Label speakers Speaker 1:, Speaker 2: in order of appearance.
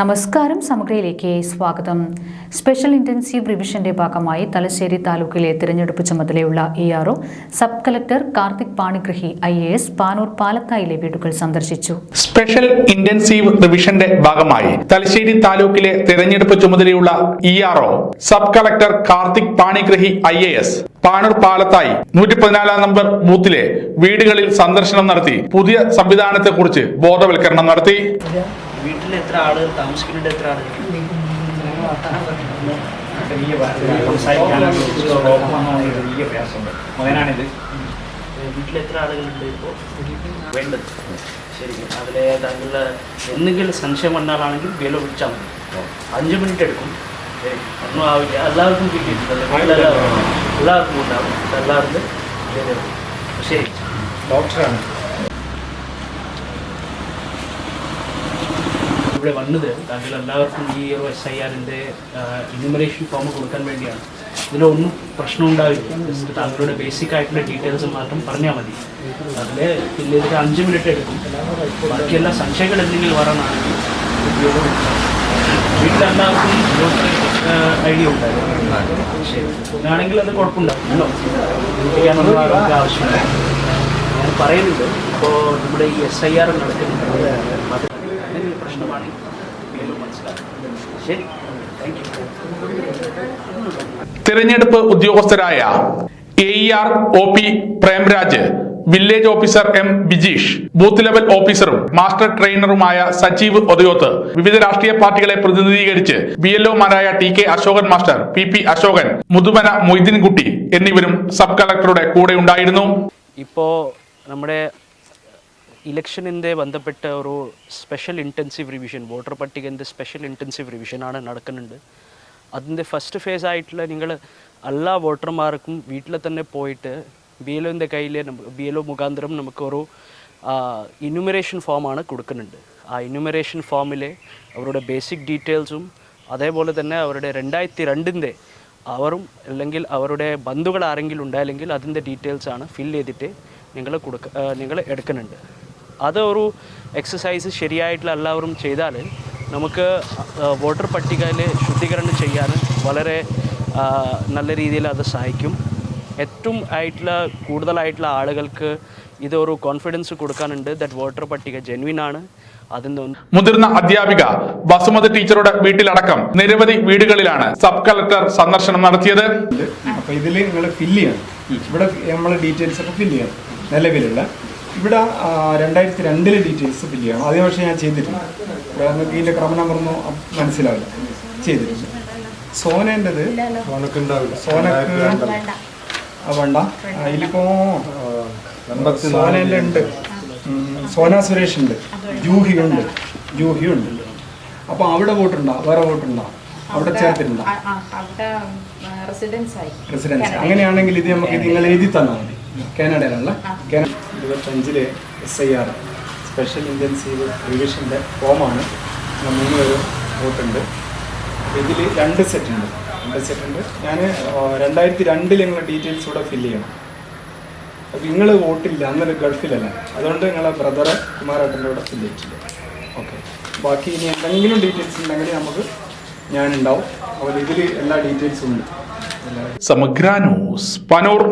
Speaker 1: നമസ്കാരം സമഗ്രയിലേക്ക് സ്വാഗതം. Special intensive റിവിഷന്റെ ഭാഗമായി തലശ്ശേരി താലൂക്കിലെ തിരഞ്ഞെടുപ്പ് ചുമതലയുള്ള E RO sub collector Karthik Panigrahi I A S Panoor പാലത്തായിലെ വീടുകൾ സന്ദർശിച്ചു.
Speaker 2: സ്പെഷ്യൽ ഇന്റൻസീവ് റിവിഷന്റെ ഭാഗമായി തലശ്ശേരി താലൂക്കിലെ തിരഞ്ഞെടുപ്പ് ചുമതലയുള്ള E R sub collector Karthik Panigrahi I A S Panoor Palathayi നൂറ്റി പതിനാലാം നമ്പർ ബൂത്തിലെ വീടുകളിൽ സന്ദർശനം നടത്തി പുതിയ സംവിധാനത്തെക്കുറിച്ച് ബോധവൽക്കരണം നടത്തി.
Speaker 3: വീട്ടിൽ എത്ര ആളുകൾ താമസിക്കുന്നുണ്ട് എത്ര ആളുകൾ
Speaker 4: മകനാണിത്.
Speaker 3: വീട്ടിൽ എത്ര ആളുകളുണ്ട്? ഇപ്പോൾ വേണ്ടത്. ശരി അതിലെ താങ്കളുടെ എന്തെങ്കിലും സംശയം വന്നാലാണെങ്കിൽ വില വിളിച്ചാൽ മതി. അഞ്ച് മിനിറ്റ് എടുക്കും. ശരി ഒന്നും ആവില്ല. എല്ലാവർക്കും കിട്ടിയിട്ടുണ്ട് എല്ലാവർക്കും ഉണ്ടാവും. എല്ലാവർക്കും ശരി.
Speaker 4: ഡോക്ടറാണ്.
Speaker 3: ഇവിടെ വന്നത്. താങ്കൾ എല്ലാവർക്കും ഈ ഒരു എസ് ഐ ആറിന്റെ ഇനുമറേഷൻ ഫോം കൊടുക്കാൻ വേണ്ടിയാണ്. ഇതിലൊന്നും പ്രശ്നം ഉണ്ടാവില്ല. ജസ്റ്റ് താങ്കളുടെ ബേസിക് ആയിട്ടുള്ള ഡീറ്റെയിൽസ് മാത്രം പറഞ്ഞാൽ മതി. അതിൽ പിന്നെ ചെയ്തിട്ട് അഞ്ച് മിനിറ്റ് എടുക്കും. ബാക്കിയെല്ലാം സംശയങ്ങൾ എന്തെങ്കിലും വരാനാണെങ്കിൽ വീട്ടിലെല്ലാവർക്കും വോട്ടർ ഐ ഡി ഉണ്ടായിരുന്നു. ശരി. അത് കുഴപ്പമുണ്ടാവില്ല ചെയ്യാനുള്ള ആവശ്യമില്ല. ഞാൻ പറയുന്നത് ഇപ്പോൾ നമ്മുടെ ഈ എസ് ഐ ആർ നടക്കുന്നുണ്ട്. പ്രശ്നമാണെങ്കിൽ ശരി.
Speaker 2: തിരഞ്ഞെടുപ്പ് ഉദ്യോഗസ്ഥരായ A R O P Premraj village officer M Bijeesh booth level ഓഫീസറും മാസ്റ്റർ ട്രെയിനറുമായ സജീവ് ഒതയോത്ത് വിവിധ രാഷ്ട്രീയ പാർട്ടികളെ പ്രതിനിധീകരിച്ച് B L ഒമാരായ T K Ashokan master P P Ashokan Muthumana Moideenkutty എന്നിവരും സബ് കളക്ടറുടെ കൂടെ ഉണ്ടായിരുന്നു.
Speaker 3: ഇപ്പോ നമ്മുടെ ഇലക്ഷനിന്റെ ബന്ധപ്പെട്ട ഒരു സ്പെഷ്യൽ ഇന്റൻസീവ് റിവിഷൻ വോട്ടർ പട്ടികന്റെ സ്പെഷ്യൽ ഇന്റൻസീവ് റിവിഷനാണ് നടക്കുന്നുണ്ട്. അതിന്റെ ഫസ്റ്റ് ഫേസ് ആയിട്ടുള്ള നിങ്ങൾ എല്ലാ വോട്ടർമാർക്കും വീട്ടിൽ തന്നെ പോയിട്ട് ബി എൽ ഒന്റെ കയ്യിൽ ബി എൽ ഒ മുഖാന്തരം നമുക്കൊരു ഇനുമറേഷൻ ഫോമാണ് കൊടുക്കുന്നുണ്ട്. ആ ഇനുമറേഷൻ ഫോമിലെ അവരുടെ ബേസിക് ഡീറ്റെയിൽസും അതേപോലെ തന്നെ അവരുടെ രണ്ടായിരത്തി രണ്ടിന്റെ അവരും അല്ലെങ്കിൽ അവരുടെ ബന്ധുക്കൾ ആരെങ്കിലും ഉണ്ടായില്ലെങ്കിൽ അതിന്റെ ഡീറ്റെയിൽസാണ് ഫിൽ ചെയ്തിട്ട് നിങ്ങൾ കൊടുക്ക നിങ്ങൾ എടുക്കുന്നുണ്ട്. അത് ഒരു എക്സസൈസ് ശരിയായിട്ടുള്ള എല്ലാവരും ചെയ്താൽ നമുക്ക് വോട്ടർ പട്ടികയിൽ ശുദ്ധീകരണം ചെയ്യാൻ വളരെ നല്ല രീതിയിൽ അത് സഹായിക്കും. ഏറ്റവും ആയിട്ടുള്ള കൂടുതലായിട്ടുള്ള ആളുകൾക്ക് ഇതൊരു കോൺഫിഡൻസ് കൊടുക്കാനുണ്ട് ദറ്റ് വോട്ടർ പട്ടിക ജെന്വിൻ ആണ്.
Speaker 2: മുതിർന്ന അധ്യാപിക ബസുമതി ടീച്ചറുടെ വീട്ടിലടക്കം നിരവധി വീടുകളിലാണ് സബ് കളക്ടർ സന്ദർശനം നടത്തിയത്.
Speaker 4: അപ്പൊ ഇതിൽ നിങ്ങൾ ഫില്ല് ചെയ്യണം. ഇവിടെ നമ്മൾ ഡീറ്റെയിൽസ് ഒക്കെ ഫില്ല് ചെയ്യണം. നിലവിലുള്ള ഇവിടെ രണ്ടായിരത്തി രണ്ടിലെ ഡീറ്റെയിൽസ് ഫില്ല് ചെയ്യണം. അതേ പക്ഷേ ഞാൻ ചെയ്തിട്ടുണ്ട് ഇവിടെ നിങ്ങൾക്ക് ഇതിന്റെ ക്രമ നമ്പറൊന്നും മനസ്സിലാവില്ല. ചെയ്തിട്ടുണ്ട് സോനേന്റെത് സോനക്ക് ആ, വേണ്ട. അതിലിപ്പോ സോനേന്റെ ഉണ്ട് സോന സുരേഷ് ഉണ്ട് ജൂഹി ഉണ്ട് ജൂഹി ഉണ്ട് അപ്പൊ അവിടെ വോട്ടുണ്ടോ? വേറെ വോട്ടുണ്ടോ? അവിടെ ചേർത്തിട്ടുണ്ടോ?
Speaker 5: ആ, ആ, അവിടെ റെസിഡൻസ് ആയി.
Speaker 4: റെസിഡൻസ് അങ്ങനെയാണെങ്കിൽ ഇത് നമുക്ക് നിങ്ങൾ എഴുതി തന്നാൽ മതി. കാനഡയിലുള്ള കാന ഇരുപത്തഞ്ചിലെ S I R special intensive റിവിഷന്റെ ഫോമാണ് മൂന്ന് പേര് വോട്ടുണ്ട്. ഇതിൽ രണ്ട് സെറ്റ് ഉണ്ട്. രണ്ട് സെറ്റ് ഉണ്ട്. ഞാൻ രണ്ടായിരത്തി രണ്ടിൽ നിങ്ങളുടെ ഡീറ്റെയിൽസ് കൂടെ ഫില്ല് ചെയ്യണം. അപ്പോൾ നിങ്ങൾ വോട്ടില്ല അന്നൊരു ഗൾഫിലല്ല? അതുകൊണ്ട് നിങ്ങളെ ബ്രദറ് കുമാരേട്ടന്റെ കൂടെ ഫില്ല് ചെയ്തിട്ടില്ല. ഓക്കെ ബാക്കി ഇനി എന്തെങ്കിലും ഡീറ്റെയിൽസ് ഉണ്ടെങ്കിൽ നമുക്ക് ഞാനുണ്ടാവും. അപ്പോൾ ഇതിൽ എല്ലാ ഡീറ്റെയിൽസും ഉണ്ട്.
Speaker 2: സമഗ്ര ന്യൂസ് പനൂർ